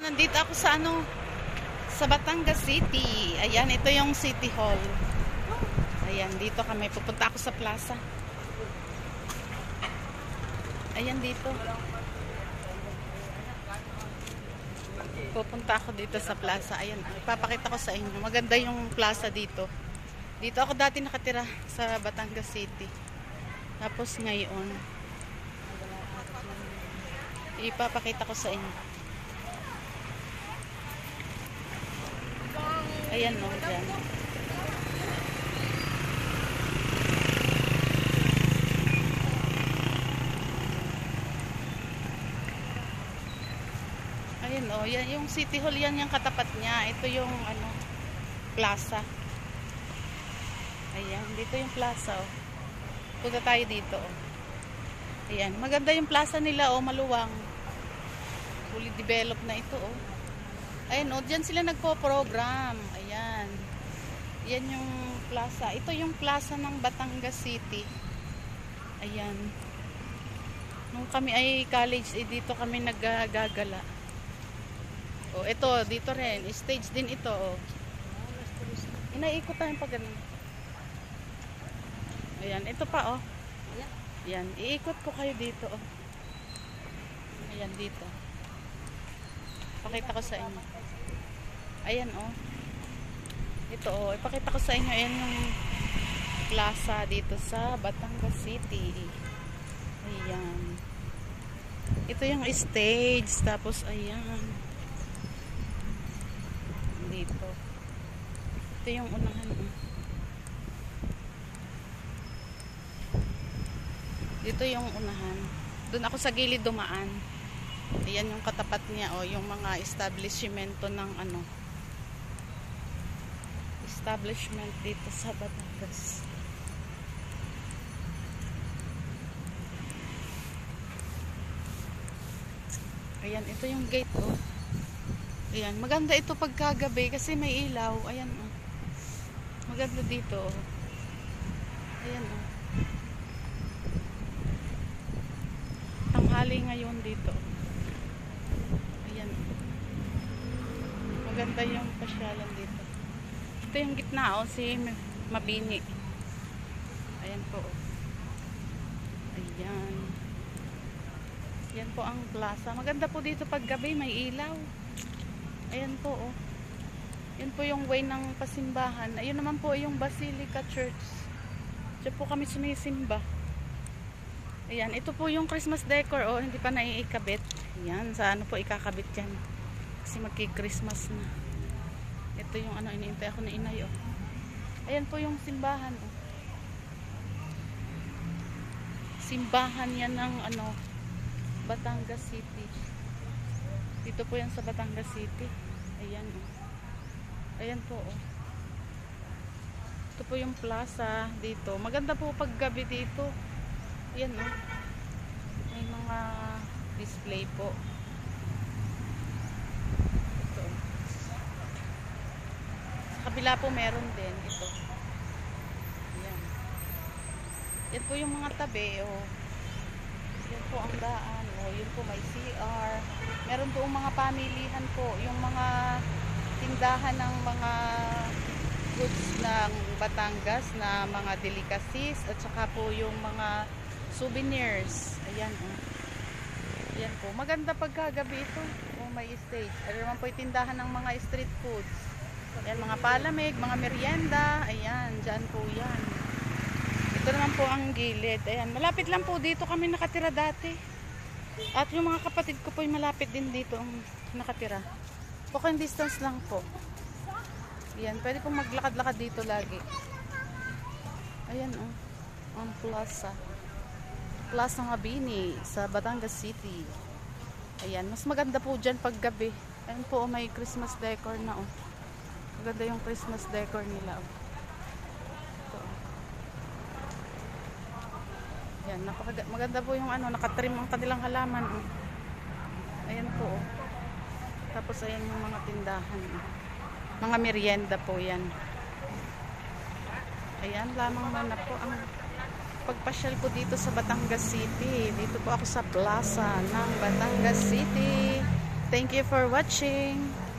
Nandito ako sa ano, sa Batangas City. Ayan, ito yung City Hall. Ayan, dito kami. Pupunta ako sa plaza. Ayan dito. Pupunta ako dito sa plaza. Ayan, ipapakita ko sa inyo. Maganda yung plaza dito. Dito ako dati nakatira sa Batangas City. Tapos ngayon, ipapakita ko sa inyo. Ayan no, dyan. Ayan o, yan, yung City Hall yan yung katapat niya. Ito yung ano, plaza. Ayan, dito yung plaza o. Punta tayo dito o. Ayan, maganda yung plaza nila o, maluwang. Fully developed na ito o. Ayan o, dyan sila nagpo-program. Ayan. Yan yung plaza. Ito yung plaza ng Batangas City. Ayan. Nung kami ay college, eh, dito kami naggagala. O, ito, dito rin. Stage din ito, o. Inaikot tayo pag ganun. Ayan, ito pa, o. Ayan, iikot ko kayo dito, o. Ayan, dito. Pakita ko sa inyo. Ayan, o. Ito, o. Ipakita ko sa inyo. Ayan yung plaza dito sa Batangas City. Ayan. Ito yung stage. Tapos, ayan. Dito. Ito yung unahan. oh. Dito yung unahan. Doon ako sa gilid dumaan. Ayan yung katapat niya o yung mga establishmento ng ano establishment dito sa Batangas. Ayan, ito yung gate oh. Ayan, maganda ito pagkagabi kasi may ilaw. Ayan oh. Maganda dito oh. Ayan oh. Tanghali ngayon dito. Ayan. Maganda yung pasyalan dito. Ito yung gitna oh, si Mabini. Ayan po. oh. Ayan. Yan po ang plaza. Maganda po dito pag gabi, may ilaw. Ayan po oh. Yan po yung way ng pasimbahan. Ayun naman po yung Basilica Church. Diyan po kami sumisimba. Ayan, ito po yung Christmas decor. Oh, hindi pa naiikabit. Ayan, sa ano po ikakabit yan. Kasi magki-Christmas na. Ito yung ano, iniintay ako na inay. Oh. Ayan po yung simbahan. Oh. Simbahan yan ng ano, Batangas City. Dito po yan sa Batangas City. Ayan. Oh. Ayan po. Oh. Ito po yung plaza dito. Maganda po pag gabi dito. Ayan oh. May mga display po. Ito. Sa kabila po meron din ito. Ayan. Yan po yung mga tabi oh. Yan po ang daan. Oh, yun po may CR. Meron po mga pamilihan po. Yung mga tindahan ng mga goods ng Batangas na mga delicacies at saka po yung mga souvenirs. Ayan oh. Ayan po. Maganda pagkagabi ito. Oh, may stage. Ano naman po yung tindahan ng mga street foods. Ayan, mga palamig, mga merienda. Ayan, dyan po yan. Ito naman po ang gilid. Ayan, malapit lang po dito kami nakatira dati. At yung mga kapatid ko po yung malapit din dito ang nakatira. Walking distance lang po. Ayan, pwede pong maglakad-lakad dito lagi. Ayan oh, ang plaza. Plaza Mabini sa Batangas City. Ayan, mas maganda po dyan pag gabi. Ayan po, oh, may Christmas decor na oh. Maganda yung Christmas decor nila. Ito, oh. Ayan, napaka maganda po yung ano, nakatrim ang kanilang halaman. Ayan po. Tapos ayan yung mga tindahan. Mga merienda po yan. Ayan, lamang man po ang pagpasyal ko dito sa Batangas City. Dito po ako sa plaza ng Batangas City. Thank you for watching.